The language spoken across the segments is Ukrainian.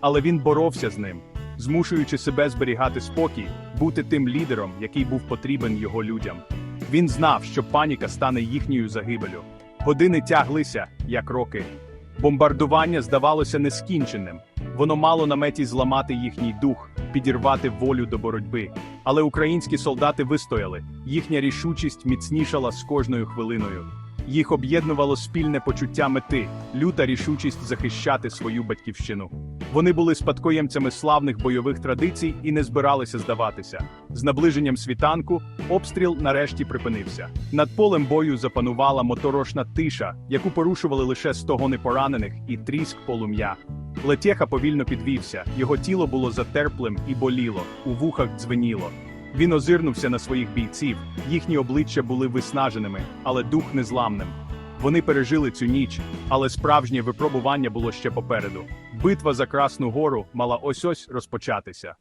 але він боровся з ним, змушуючи себе зберігати спокій, бути тим лідером, який був потрібен його людям. Він знав, що паніка стане їхньою загибелю. Години тяглися, як роки. Бомбардування здавалося нескінченим. Воно мало на меті зламати їхній дух, підірвати волю до боротьби. Але українські солдати вистояли, їхня рішучість міцнішала з кожною хвилиною. Їх об'єднувало спільне почуття мети, люта рішучість захищати свою батьківщину. Вони були спадкоємцями славних бойових традицій і не збиралися здаватися. З наближенням світанку обстріл нарешті припинився. Над полем бою запанувала моторошна тиша, яку порушували лише стогони поранених і тріск полум'я. Летєха повільно підвівся, його тіло було затерплим і боліло, у вухах дзвеніло. Він озирнувся на своїх бійців, їхні обличчя були виснаженими, але дух незламним. Вони пережили цю ніч, але справжнє випробування було ще попереду. Битва за Красну Гору мала ось ось розпочатися.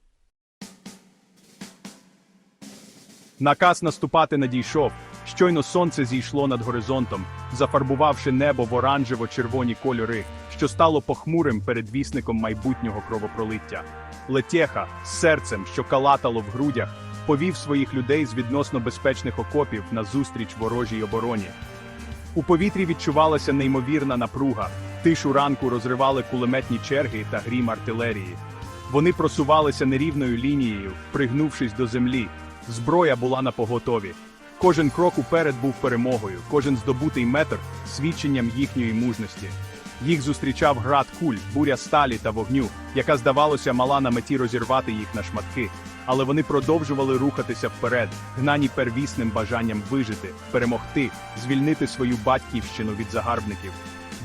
Наказ наступати надійшов. Щойно сонце зійшло над горизонтом, зафарбувавши небо в оранжево-червоні кольори, що стало похмурим передвісником майбутнього кровопролиття. Летєха з серцем, що калатало в грудях, повів своїх людей з відносно безпечних окопів на зустріч ворожій обороні. У повітрі відчувалася неймовірна напруга. Тишу ранку розривали кулеметні черги та грім артилерії. Вони просувалися нерівною лінією, пригнувшись до землі. Зброя була на поготові. Кожен крок уперед був перемогою, кожен здобутий метр свідченням їхньої мужності. Їх зустрічав град куль, буря сталі та вогню, яка, здавалося, мала на меті розірвати їх на шматки. Але вони продовжували рухатися вперед, гнані первісним бажанням вижити, перемогти, звільнити свою батьківщину від загарбників.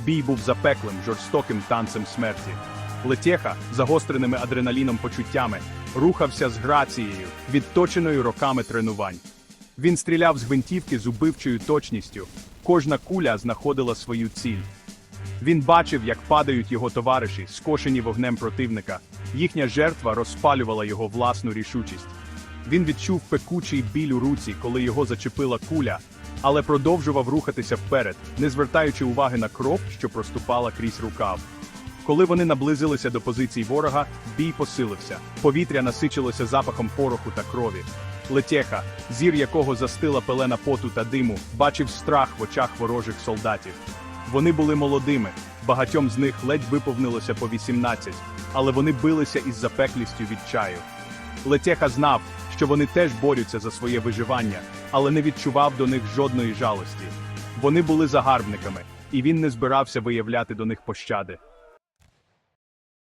Бій був запеклим, жорстоким танцем смерті. Летєха, загостреними адреналіном почуттями, рухався з грацією, відточеною роками тренувань. Він стріляв з гвинтівки з убивчою точністю. Кожна куля знаходила свою ціль. Він бачив, як падають його товариші, скошені вогнем противника. Їхня жертва розпалювала його власну рішучість. Він відчув пекучий біль у руці, коли його зачепила куля, але продовжував рухатися вперед, не звертаючи уваги на кров, що проступала крізь рукав. Коли вони наблизилися до позицій ворога, бій посилився. Повітря насичилося запахом пороху та крові. Летєха, зір якого застила пелена поту та диму, бачив страх в очах ворожих солдатів. Вони були молодими, багатьом з них ледь виповнилося по 18, але вони билися із запеклістю відчаю. Летеха знав, що вони теж борються за своє виживання, але не відчував до них жодної жалості. Вони були загарбниками, і він не збирався виявляти до них пощади.